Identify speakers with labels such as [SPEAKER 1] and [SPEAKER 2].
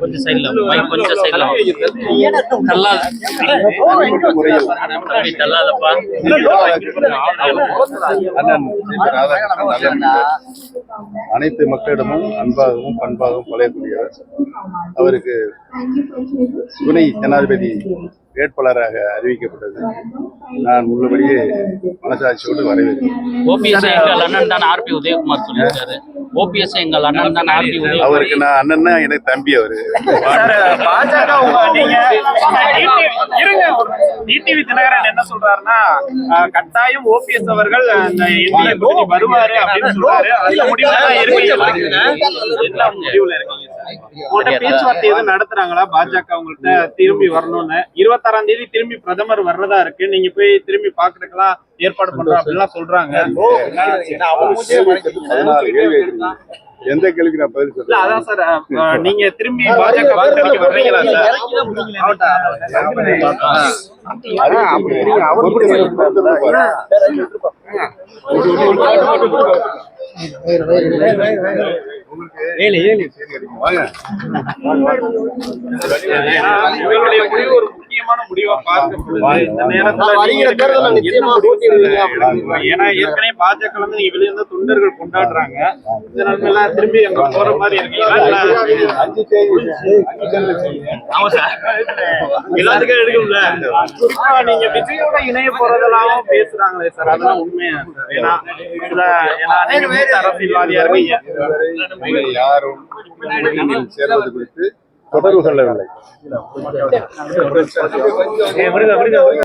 [SPEAKER 1] கொஞ்சம் கொஞ்சம் தள்ளாதப்பா
[SPEAKER 2] அனைத்து மக்களிடமும் அன்பாகவும் பண்பாகவும் பழையக்கூடியவர் அவருக்கு துணை ஜனாதிபதி வேட்பாளராக அறிவிக்கப்பட்டது. நான் உள்ளபடியே மனசாட்சியோடு வரவேற்கிறேன்.
[SPEAKER 1] ஓபிஎஸ் அண்ணன் தான் ஆர்பி உதயகுமார் சொல்லியிருக்காரு. ஓபிஎஸ் எங்கள் அண்ணன் தான் ஆர்பி
[SPEAKER 2] அவருக்கு நான் அண்ணன்னா எனக்கு தம்பி அவரு.
[SPEAKER 3] சார் பாஜக உங்க நீங்க DTV இருங்க. டிடிவி தினகரன் என்ன சொல்றாருன்னா கட்டாயம் ஓபிஎஸ் அவர்கள் வருவாரு அப்படின்னு சொல்றாரு. அந்த முடிவுல தான் இருக்கீங்க முடிவுல இருக்கீங்க? பேச்சுவார்த்தை எதுவும் நடத்துறாங்களா பாஜக உங்கள்ட்ட திரும்பி வரணும்னு இருபத்தாறாம் தேதி திரும்பி பிரதமர் வர்றதா இருக்கு நீங்க போய் திரும்பி பாக்குறதுக்கெல்லாம் ஏற்பாடு பண்றோம் அப்படிலாம் சொல்றாங்க.
[SPEAKER 2] எந்த கேள்விக்கு நான் பதில்
[SPEAKER 3] இல்ல
[SPEAKER 2] சொல்றேன்
[SPEAKER 3] அதான் சார் நீங்க திரும்பி பாஜக வர்றீங்களா சார்
[SPEAKER 2] வாங்க.
[SPEAKER 3] ஏன்னா, ஏற்கனவே பாஜக வந்து நீங்க வெளிய இருந்து தொண்டர்கள் கொண்டாடுறாங்க. நேரத்துல திரும்பி அங்க போற மாதிரி எல்லாத்துக்கும் எடுக்கும்ல. நீங்க விஜயோட இணைய போறதெல்லாம் பேசுறாங்களே சார். அதெல்லாம் உண்மையா சார்? ஏன்னா ஏன்னா நீங்க அரசியல்வாதியா இருக்கீங்க.
[SPEAKER 2] யாரும் சேர்வது குறித்து ¿Cuánto te gusta el